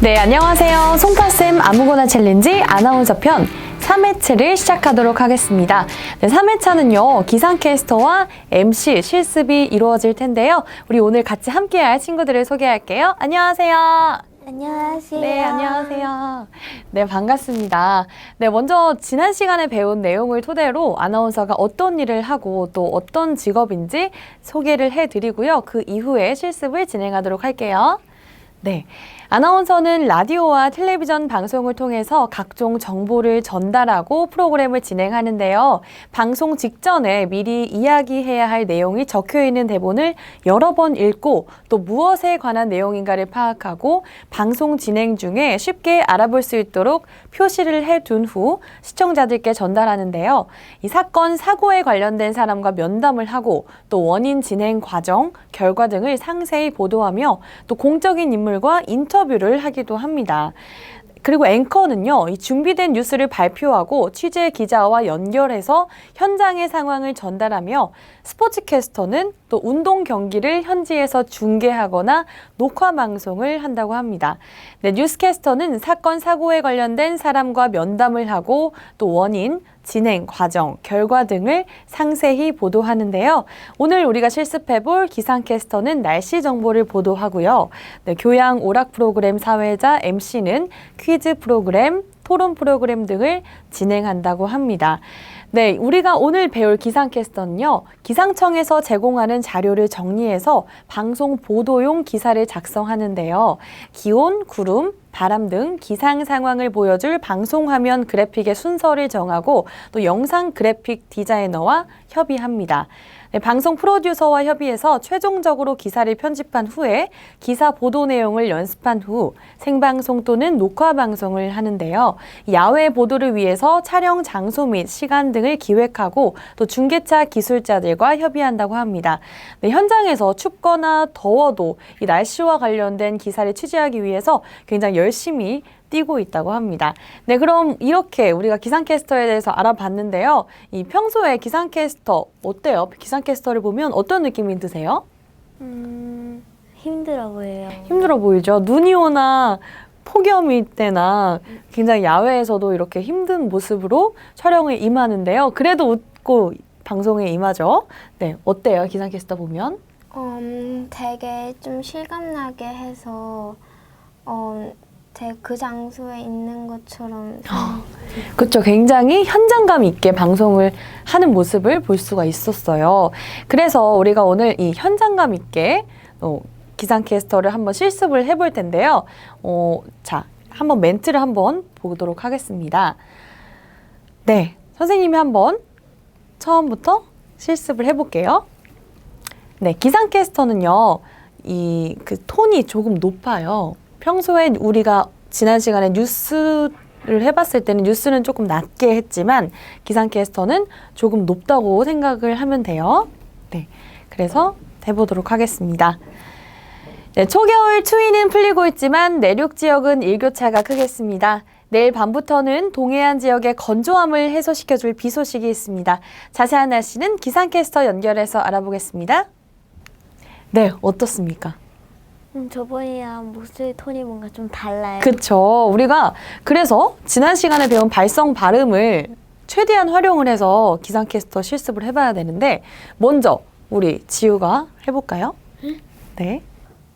네, 안녕하세요. 송파쌤 아무거나 챌린지 아나운서 편 3회차를 시작하도록 하겠습니다. 네, 3회차는요, 기상캐스터와 MC 실습이 이루어질 텐데요. 우리 오늘 같이 함께할 친구들을 소개할게요. 안녕하세요. 안녕하세요. 네, 안녕하세요. 네, 반갑습니다. 네, 먼저 지난 시간에 배운 내용을 토대로 아나운서가 어떤 일을 하고 또 어떤 직업인지 소개를 해드리고요. 그 이후에 실습을 진행하도록 할게요. 네. 아나운서는 라디오와 텔레비전 방송을 통해서 각종 정보를 전달하고 프로그램을 진행하는데요. 방송 직전에 미리 이야기해야 할 내용이 적혀 있는 대본을 여러 번 읽고 또 무엇에 관한 내용인가를 파악하고 방송 진행 중에 쉽게 알아볼 수 있도록 표시를 해 둔 후 시청자들께 전달하는데요. 이 사건, 사고에 관련된 사람과 면담을 하고 또 원인 진행 과정, 결과 등을 상세히 보도하며 또 공적인 인물과 인터 뷰를 하기도 합니다. 그리고 앵커는요, 이 준비된 뉴스를 발표하고 취재 기자와 연결해서 현장의 상황을 전달하며 스포츠 캐스터는 또 운동 경기를 현지에서 중계하거나 녹화 방송을 한다고 합니다. 네, 뉴스캐스터는 사건 사고에 관련된 사람과 면담을 하고 또 원인, 진행 과정, 결과 등을 상세히 보도하는데요. 오늘 우리가 실습해 볼 기상캐스터는 날씨 정보를 보도하고요. 네, 교양 오락 프로그램 사회자 MC는 퀴즈 프로그램, 토론 프로그램 등을 진행한다고 합니다. 네, 우리가 오늘 배울 기상캐스터는요, 기상청에서 제공하는 자료를 정리해서 방송 보도용 기사를 작성하는데요. 기온, 구름, 바람 등 기상 상황을 보여줄 방송 화면 그래픽의 순서를 정하고 또 영상 그래픽 디자이너와 협의합니다. 네, 방송 프로듀서와 협의해서 최종적으로 기사를 편집한 후에 기사 보도 내용을 연습한 후 생방송 또는 녹화 방송을 하는데요. 야외 보도를 위해서 촬영 장소 및 시간 등을 기획하고 또 중계차 기술자들과 협의한다고 합니다. 네, 현장에서 춥거나 더워도 이 날씨와 관련된 기사를 취재하기 위해서 굉장히 열심히 뛰고 있다고 합니다. 네, 그럼 이렇게 우리가 기상캐스터에 대해서 알아봤는데요. 이 평소에 기상캐스터 어때요? 기상캐스터를 보면 어떤 느낌이 드세요? 음, 힘들어 보여요. 힘들어 보이죠? 눈이 오나 폭염일 때나 굉장히 야외에서도 이렇게 힘든 모습으로 촬영에 임하는데요. 그래도 웃고 방송에 임하죠. 네, 어때요? 기상캐스터 보면? 음, 되게 좀 실감나게 해서 어, 제 그 장소에 있는 것처럼 그렇죠. 굉장히 현장감 있게 방송을 하는 모습을 볼 수가 있었어요. 그래서 우리가 오늘 이 현장감 있게 어, 기상캐스터를 한번 실습을 해볼 텐데요. 어, 자, 한번 멘트를 한번 보도록 하겠습니다. 네, 선생님이 한번 처음부터 실습을 해볼게요. 네, 기상캐스터는요, 이 그 톤이 조금 높아요. 평소에 우리가 지난 시간에 뉴스 를 해봤을 때는 뉴스는 조금 낮게 했지만 기상캐스터는 조금 높다고 생각을 하면 돼요. 네, 그래서 해보도록 하겠습니다. 네, 초겨울 추위는 풀리고 있지만 내륙 지역은 일교차가 크겠습니다. 내일 밤부터는 동해안 지역의 건조함을 해소시켜줄 비 소식이 있습니다. 자세한 날씨는 기상캐스터 연결해서 알아보겠습니다. 네, 어떻습니까? 음, 저번이랑 목소리 톤이 뭔가 좀 달라요. 그쵸. 우리가 그래서 지난 시간에 배운 발성 발음을 최대한 활용을 해서 기상캐스터 실습을 해봐야 되는데 먼저 우리 지우가 해볼까요? 네.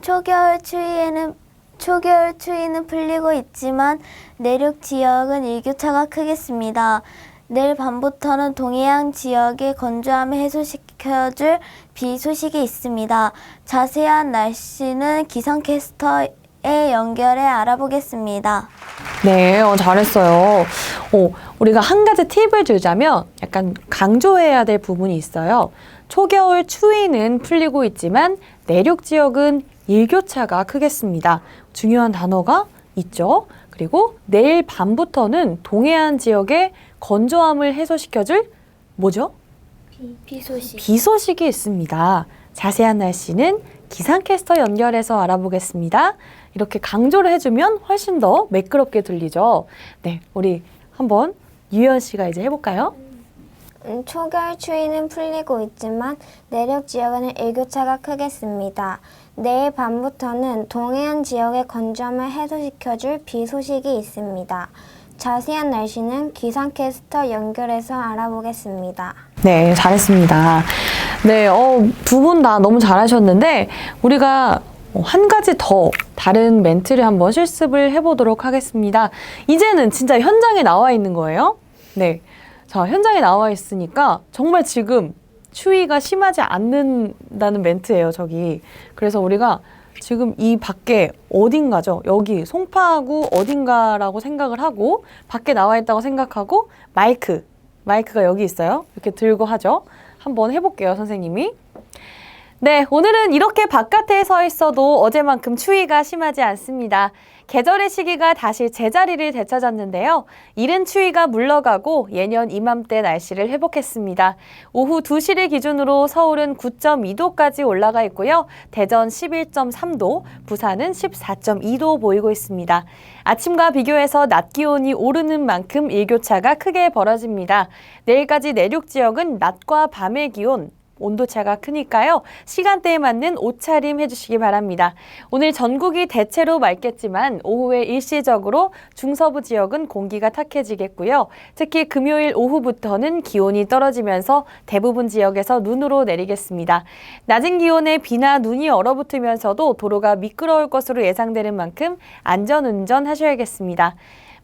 초겨울 추위에는 초겨울 추위는 풀리고 있지만 내륙 지역은 일교차가 크겠습니다. 내일 밤부터는 동해안 지역의 건조함을 해소시켜줄 비 소식이 있습니다. 자세한 날씨는 기상캐스터에 연결해 알아보겠습니다. 네, 어, 잘했어요. 어, 우리가 한 가지 팁을 주자면 약간 강조해야 될 부분이 있어요. 초겨울 추위는 풀리고 있지만 내륙 지역은 일교차가 크겠습니다. 중요한 단어가 있죠. 그리고 내일 밤부터는 동해안 지역에 건조함을 해소시켜줄 뭐죠? 비 소식. 비 소식이 있습니다. 자세한 날씨는 기상캐스터 연결해서 알아보겠습니다. 이렇게 강조를 해주면 훨씬 더 매끄럽게 들리죠. 네, 우리 한번 유연 씨가 이제 해볼까요? 음, 초겨울 추위는 풀리고 있지만 내륙 지역에는 일교차가 크겠습니다. 내일 밤부터는 동해안 지역의 건조함을 해소시켜줄 비 소식이 있습니다. 자세한 날씨는 기상캐스터 연결해서 알아보겠습니다. 네, 잘했습니다. 네, 어, 두 분 다 너무 잘하셨는데, 우리가 어, 한 가지 더 다른 멘트를 한번 실습을 해보도록 하겠습니다. 이제는 진짜 현장에 나와 있는 거예요. 네. 자, 현장에 나와 있으니까 정말 지금 추위가 심하지 않는다는 멘트예요, 저기. 그래서 우리가 지금 이 밖에 어딘가죠? 여기 송파구 어딘가라고 생각을 하고 밖에 나와 있다고 생각하고 마이크, 마이크가 여기 있어요. 이렇게 들고 하죠. 한번 해볼게요, 선생님이. 네, 오늘은 이렇게 바깥에 서 있어도 어제만큼 추위가 심하지 않습니다. 계절의 시기가 다시 제자리를 되찾았는데요. 이른 추위가 물러가고 예년 이맘때 날씨를 회복했습니다. 오후 2시를 기준으로 서울은 9.2도까지 올라가 있고요. 대전 11.3도, 부산은 14.2도 보이고 있습니다. 아침과 비교해서 낮 기온이 오르는 만큼 일교차가 크게 벌어집니다. 내일까지 내륙 지역은 낮과 밤의 기온 온도차가 크니까요. 시간대에 맞는 옷차림 해주시기 바랍니다. 오늘 전국이 대체로 맑겠지만 오후에 일시적으로 중서부 지역은 공기가 탁해지겠고요. 특히 금요일 오후부터는 기온이 떨어지면서 대부분 지역에서 눈으로 내리겠습니다. 낮은 기온에 비나 눈이 얼어붙으면서도 도로가 미끄러울 것으로 예상되는 만큼 안전운전 하셔야겠습니다.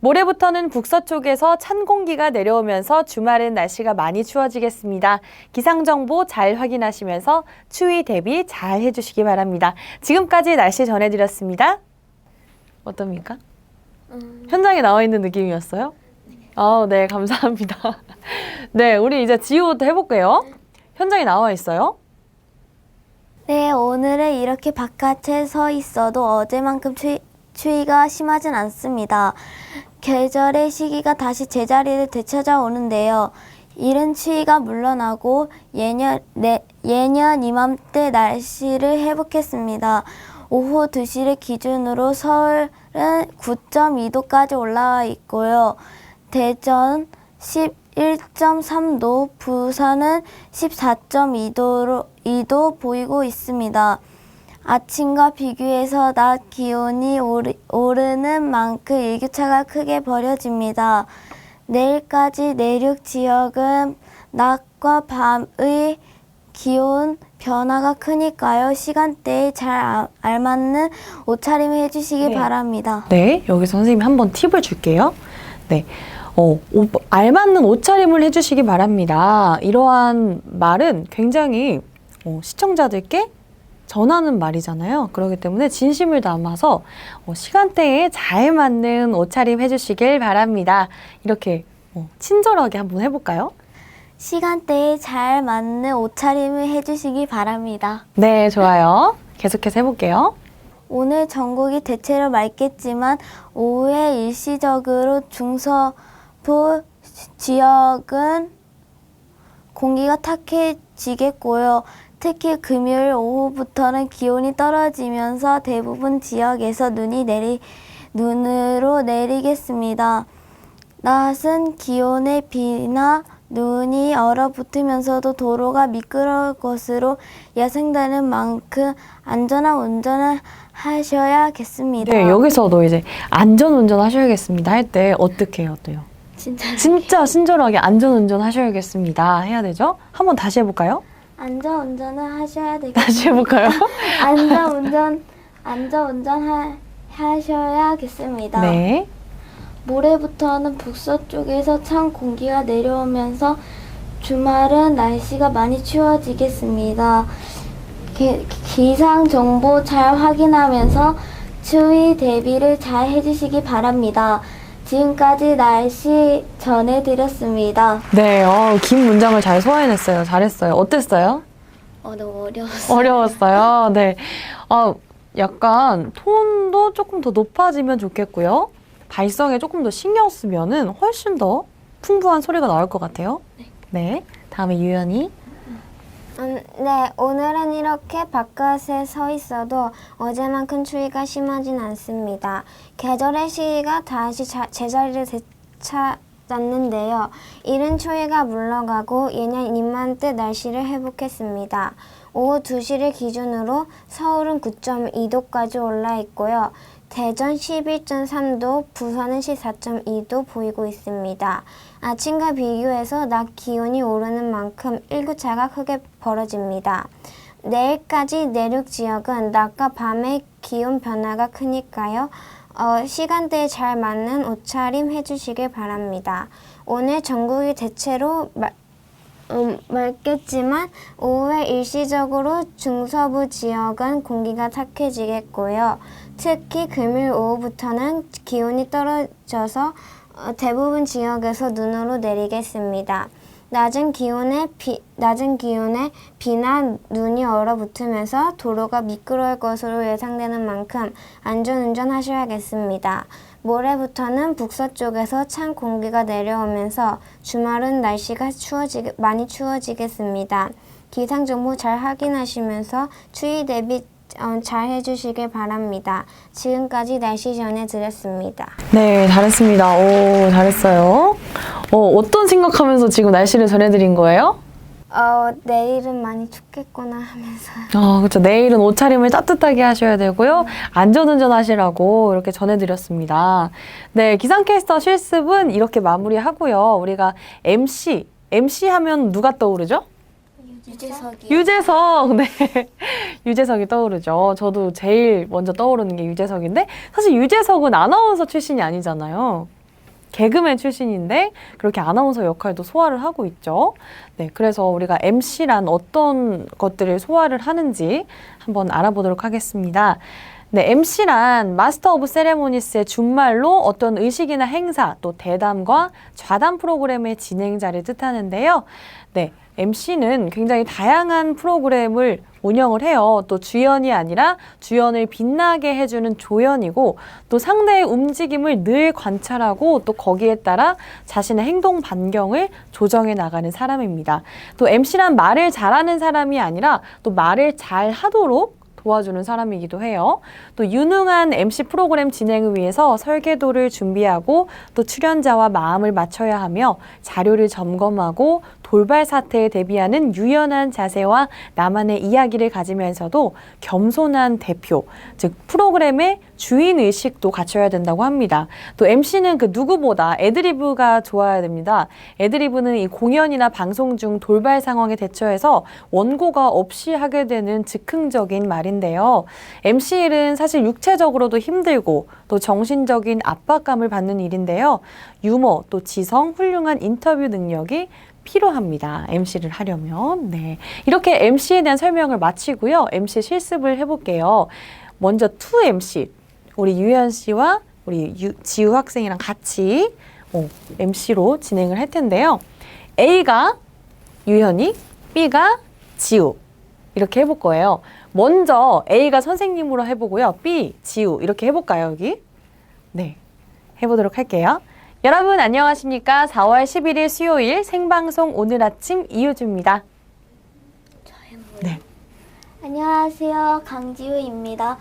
모레부터는 북서 쪽에서 찬 공기가 내려오면서 주말엔 날씨가 많이 추워지겠습니다. 기상정보 잘 확인하시면서 추위 대비 잘 해주시기 바랍니다. 지금까지 날씨 전해드렸습니다. 어떻습니까? 현장에 나와 있는 느낌이었어요? 아, 네, 감사합니다. 네, 우리 이제 지우부터 해볼게요. 현장에 나와 있어요. 네, 오늘은 이렇게 바깥에 서 있어도 어제만큼 추위, 추위가 심하진 않습니다. 계절의 시기가 다시 제자리를 되찾아오는데요. 이른 추위가 물러나고 예년, 내, 예년 이맘때 날씨를 회복했습니다. 오후 2시를 기준으로 서울은 9.2도까지 올라와 있고요. 대전 11.3도, 부산은 14.2도로 2도 보이고 있습니다. 아침과 비교해서 낮 기온이 오르, 오르는 만큼 일교차가 크게 벌어집니다. 내일까지 내륙 지역은 낮과 밤의 기온 변화가 크니까요. 시간대에 잘 아- 알맞는 옷차림을 해주시기 네. 바랍니다. 네, 여기서 선생님이 한번 팁을 줄게요. 네. 어, 옷, 알맞는 옷차림을 해주시기 바랍니다. 이러한 말은 굉장히 어, 시청자들께 전하는 말이잖아요. 그렇기 때문에 진심을 담아서 어, 시간대에 잘 맞는 옷차림 해주시길 바랍니다. 이렇게 어, 친절하게 한번 해볼까요? 시간대에 잘 맞는 옷차림을 해주시기 바랍니다. 네, 좋아요. 계속해서 해볼게요. 오늘 전국이 대체로 맑겠지만 오후에 일시적으로 중서부 지역은 공기가 탁해지겠고요. 특히 금요일 오후부터는 기온이 떨어지면서 대부분 지역에서 눈이 내리 눈으로 내리겠습니다. 낮은 기온에 비나 눈이 얼어붙으면서도 도로가 미끄러울 것으로 예상되는 만큼 안전한 운전을 하셔야겠습니다. 네, 여기서도 이제 안전 운전 하셔야겠습니다. 할 때 어떻게 해요, 또요? 진짜 진짜 친절하게 안전 운전 하셔야겠습니다. 해야 되죠? 한번 다시 해볼까요? 안전 운전을 하셔야 되겠. 다시 해볼까요? 안전 운전 안전 운전 하, 하셔야겠습니다. 네. 모레부터는 북서쪽에서 찬 공기가 내려오면서 주말은 날씨가 많이 추워지겠습니다. 기, 기상 정보 잘 확인하면서 추위 대비를 잘 해주시기 바랍니다. 지금까지 날씨 전해드렸습니다. 네, 어, 긴 문장을 잘 소화해냈어요. 잘했어요. 어땠어요? 어, 너무 어려웠어요. 어려웠어요. 네. 어, 약간 톤도 조금 더 높아지면 좋겠고요. 발성에 조금 더 신경 쓰면은 훨씬 더 풍부한 소리가 나올 것 같아요. 네. 다음에 유연이. 음, 네, 오늘은 이렇게 바깥에 서 있어도 어제만큼 추위가 심하진 않습니다. 계절의 시기가 다시 자- 제자리를 되찾았는데요. 이른 추위가 물러가고 예년 이맘때 날씨를 회복했습니다. 오후 2시를 기준으로 서울은 9.2도까지 올라 있고요. 대전 11.3도, 부산은 14.2도 보이고 있습니다. 아침과 비교해서 낮 기온이 오르는 만큼 일교차가 크게 벌어집니다. 내일까지 내륙 지역은 낮과 밤의 기온 변화가 크니까요. 어, 시간대에 잘 맞는 옷차림 해주시길 바랍니다. 오늘 전국이 대체로 말, 음, 맑겠지만 오후에 일시적으로 중서부 지역은 공기가 탁해지겠고요. 특히 금요일 오후부터는 기온이 떨어져서 어, 대부분 지역에서 눈으로 내리겠습니다. 낮은 기온에 비, 낮은 기온에 비나 눈이 얼어붙으면서 도로가 미끄러울 것으로 예상되는 만큼 안전운전 하셔야겠습니다. 모레부터는 북서쪽에서 찬 공기가 내려오면서 주말은 날씨가 추워지 많이 추워지겠습니다. 기상 정보 잘 확인하시면서 추위 대비 어, 잘 해주시길 바랍니다. 지금까지 날씨 전해드렸습니다. 네, 잘했습니다. 오, 잘했어요. 어, 어떤 생각하면서 지금 날씨를 전해드린 거예요? 어, 내일은 많이 춥겠구나 하면서 아, 그렇죠. 내일은 옷차림을 따뜻하게 하셔야 되고요. 안전운전 하시라고 이렇게 전해드렸습니다. 네, 기상캐스터 실습은 이렇게 마무리하고요. 우리가 MC, MC 하면 누가 떠오르죠? 유재석이. 유재석, 네. 유재석이 떠오르죠. 저도 제일 먼저 떠오르는 게 유재석인데, 사실 유재석은 아나운서 출신이 아니잖아요. 개그맨 출신인데, 그렇게 아나운서 역할도 소화를 하고 있죠. 네. 그래서 우리가 MC란 어떤 것들을 소화를 하는지 한번 알아보도록 하겠습니다. 네, MC란 마스터 오브 세레모니스의 준말로 어떤 의식이나 행사, 또 대담과 좌담 프로그램의 진행자를 뜻하는데요. 네, MC는 굉장히 다양한 프로그램을 운영을 해요. 또 주연이 아니라 주연을 빛나게 해주는 조연이고 또 상대의 움직임을 늘 관찰하고 또 거기에 따라 자신의 행동 반경을 조정해 나가는 사람입니다. 또 MC란 말을 잘하는 사람이 아니라 또 말을 잘 하도록 도와주는 사람이기도 해요. 또 유능한 MC 프로그램 진행을 위해서 설계도를 준비하고 또 출연자와 마음을 맞춰야 하며 자료를 점검하고 돌발 사태에 대비하는 유연한 자세와 나만의 이야기를 가지면서도 겸손한 대표, 즉 프로그램의 주인 의식도 갖춰야 된다고 합니다. 또 MC는 그 누구보다 애드리브가 좋아야 됩니다. 애드리브는 이 공연이나 방송 중 돌발 상황에 대처해서 원고가 없이 하게 되는 즉흥적인 말인데요. MC 일은 사실 육체적으로도 힘들고 또 정신적인 압박감을 받는 일인데요. 유머 또 지성, 훌륭한 인터뷰 능력이 필요합니다. MC를 하려면. 네. 이렇게 MC에 대한 설명을 마치고요. MC 실습을 해볼게요. 먼저 2MC. 우리 유현 씨와 우리 유, 지우 학생이랑 같이 어, MC로 진행을 할 텐데요. A가 유현이, B가 지우. 이렇게 해볼 거예요. 먼저 A가 선생님으로 해보고요. B, 지우. 이렇게 해볼까요, 여기? 네. 해보도록 할게요. 여러분 안녕하십니까? 4월 11일 수요일 생방송 오늘 아침 이유주입니다. 네. 안녕하세요. 강지우입니다.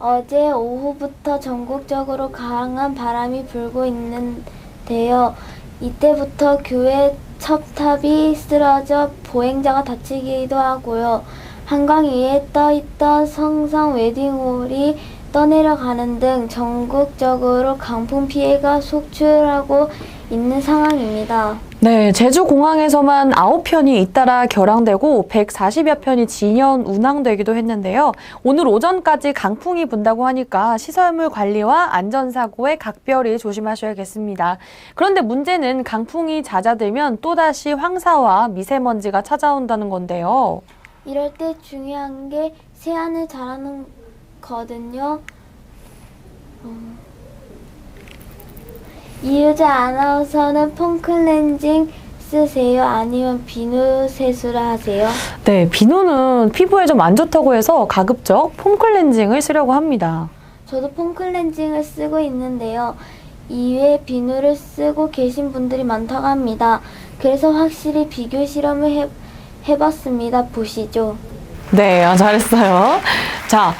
어제 오후부터 전국적으로 강한 바람이 불고 있는데요. 이때부터 교회 첩탑이 쓰러져 보행자가 다치기도 하고요. 한강 위에 떠 있던 성성 웨딩홀이 떠내려가는 등 전국적으로 강풍 피해가 속출하고 있는 상황입니다. 네, 제주 공항에서만 9편이 잇따라 결항되고 140여 편이 진연 운항되기도 했는데요. 오늘 오전까지 강풍이 분다고 하니까 시설물 관리와 안전사고에 각별히 조심하셔야겠습니다. 그런데 문제는 강풍이 잦아들면 또다시 황사와 미세먼지가 찾아온다는 건데요. 이럴 때 중요한 게 세안을 잘하는 거든요. 음. 이유자 아나운서는 폼 클렌징 쓰세요? 아니면 비누 세수를 하세요? 네, 비누는 피부에 좀 안 좋다고 해서 가급적 폼 클렌징을 쓰려고 합니다. 저도 폼 클렌징을 쓰고 있는데요. 이외에 비누를 쓰고 계신 분들이 많다고 합니다. 그래서 확실히 비교 실험을 해, 해봤습니다. 보시죠. 네, 아, 잘했어요. 자,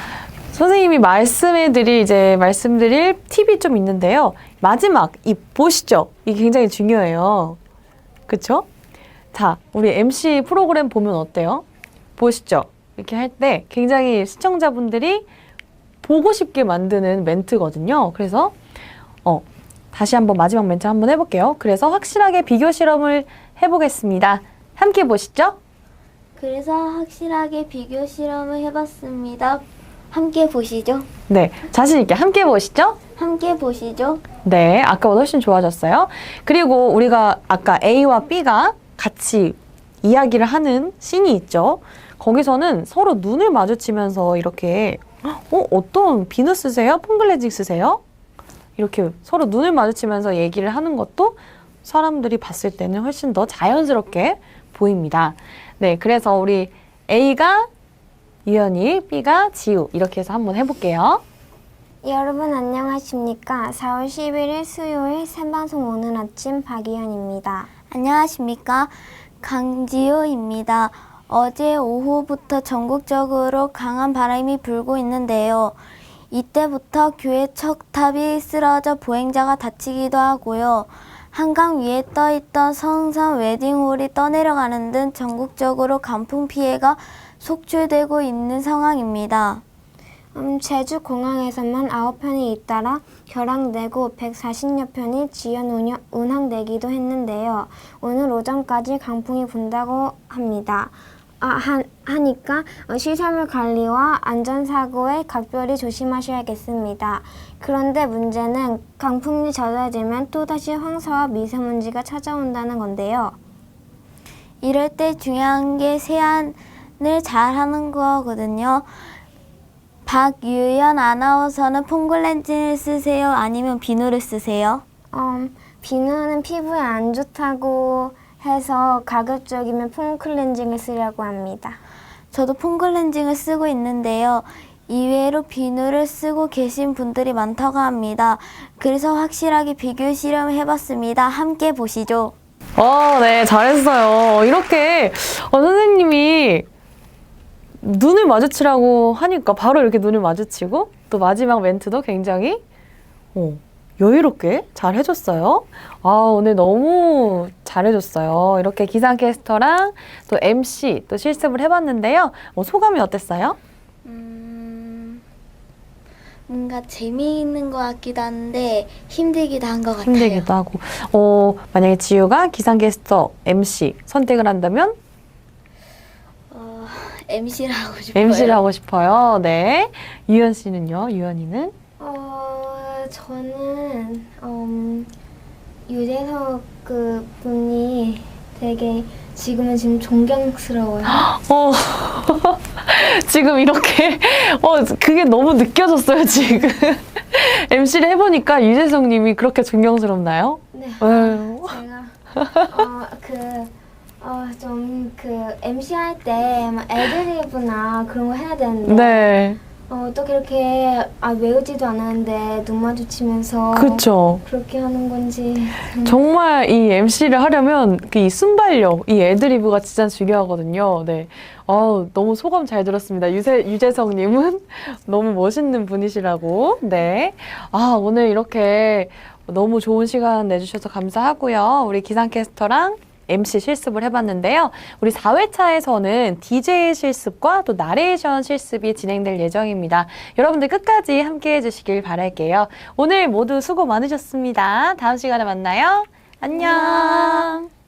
선생님이 말씀해드릴 이제 말씀드릴 팁이 좀 있는데요. 마지막 이 보시죠. 이게 굉장히 중요해요. 그렇죠? 자, 우리 MC 프로그램 보면 어때요? 보시죠. 이렇게 할 때 굉장히 시청자분들이 보고 싶게 만드는 멘트거든요. 그래서 어, 다시 한번 마지막 멘트 한번 해볼게요. 그래서 확실하게 비교 실험을 해보겠습니다. 함께 보시죠. 그래서 확실하게 비교 실험을 해봤습니다. 함께 보시죠. 네, 자신 있게 함께 보시죠. 함께 보시죠. 네, 아까보다 훨씬 좋아졌어요. 그리고 우리가 아까 A와 B가 같이 이야기를 하는 씬이 있죠. 거기서는 서로 눈을 마주치면서 이렇게 어, 어떤 비누 쓰세요? 폼글렌징 쓰세요? 이렇게 서로 눈을 마주치면서 얘기를 하는 것도 사람들이 봤을 때는 훨씬 더 자연스럽게 보입니다. 네, 그래서 우리 A가 유연이, B가 지우 이렇게 해서 한번 해볼게요. 여러분 안녕하십니까? 4월 11일 수요일 생방송 오는 아침 박이현입니다. 안녕하십니까. 강지우입니다. 어제 오후부터 전국적으로 강한 바람이 불고 있는데요. 이때부터 교회 척탑이 쓰러져 보행자가 다치기도 하고요. 한강 위에 떠있던 성산 웨딩홀이 떠내려가는 등 전국적으로 강풍 피해가 속출되고 있는 상황입니다. 음, 제주 공항에서만 9편이 잇따라 결항되고 140여 편이 지연 운영, 운항되기도 했는데요. 오늘 오전까지 강풍이 분다고 합니다. 아, 하, 하니까 어, 시설물 관리와 안전사고에 각별히 조심하셔야겠습니다. 그런데 문제는 강풍이 잦아들면 또다시 황사와 미세먼지가 찾아온다는 건데요. 이럴 때 중요한 게 세안 을잘 하는 거거든요. 박유연 아나운서는 폼글렌징을 쓰세요? 아니면 비누를 쓰세요? 음, 비누는 피부에 안 좋다고 해서 가급적이면 폼 클렌징을 쓰려고 합니다. 저도 폼글렌징을 쓰고 있는데요. 이외로 비누를 쓰고 계신 분들이 많다고 합니다. 그래서 확실하게 비교 실험을 해봤습니다. 함께 보시죠. 어, 네, 잘했어요. 이렇게 어, 선생님이 눈을 마주치라고 하니까 바로 이렇게 눈을 마주치고 또 마지막 멘트도 굉장히 어, 여유롭게 잘 해줬어요. 아, 오늘 너무 잘 해줬어요. 이렇게 기상캐스터랑 또 MC 또 실습을 해봤는데요. 어, 소감이 어땠어요? 음, 뭔가 재미있는 것 같기도 한데 힘들기도 한 것 같아요. 힘들기도 하고. 어, 만약에 지우가 기상캐스터 MC 선택을 한다면 어, MC를 하고 싶어요. MC를 하고 싶어요. 네. 유연 씨는요? 유연이는? 어, 저는 음, 유재석 그 분이 되게 지금은 지금 존경스러워요. 어, 지금 이렇게, 어, 그게 너무 느껴졌어요, 지금. MC를 해 보니까 유재석 님이 그렇게 존경스럽나요? 네. 에휴. 제가 어 그 어 좀 그 MC 할때막 애드리브나 그런 거 해야 되는데 네. 어, 또 그렇게 아 외우지도 않았는데 눈 마주치면서 그쵸. 그렇게 하는 건지 정말 이 MC를 하려면 그이 순발력, 이 애드리브가 진짜 중요하거든요. 네. 어 너무 소감 잘 들었습니다. 유재, 유재석님은 너무 멋있는 분이시라고. 네. 아, 오늘 이렇게 너무 좋은 시간 내주셔서 감사하고요. 우리 기상캐스터랑 MC 실습을 해봤는데요. 우리 4회차에서는 DJ 실습과 또 나레이션 실습이 진행될 예정입니다. 여러분들 끝까지 함께 해주시길 바랄게요. 오늘 모두 수고 많으셨습니다. 다음 시간에 만나요. 안녕.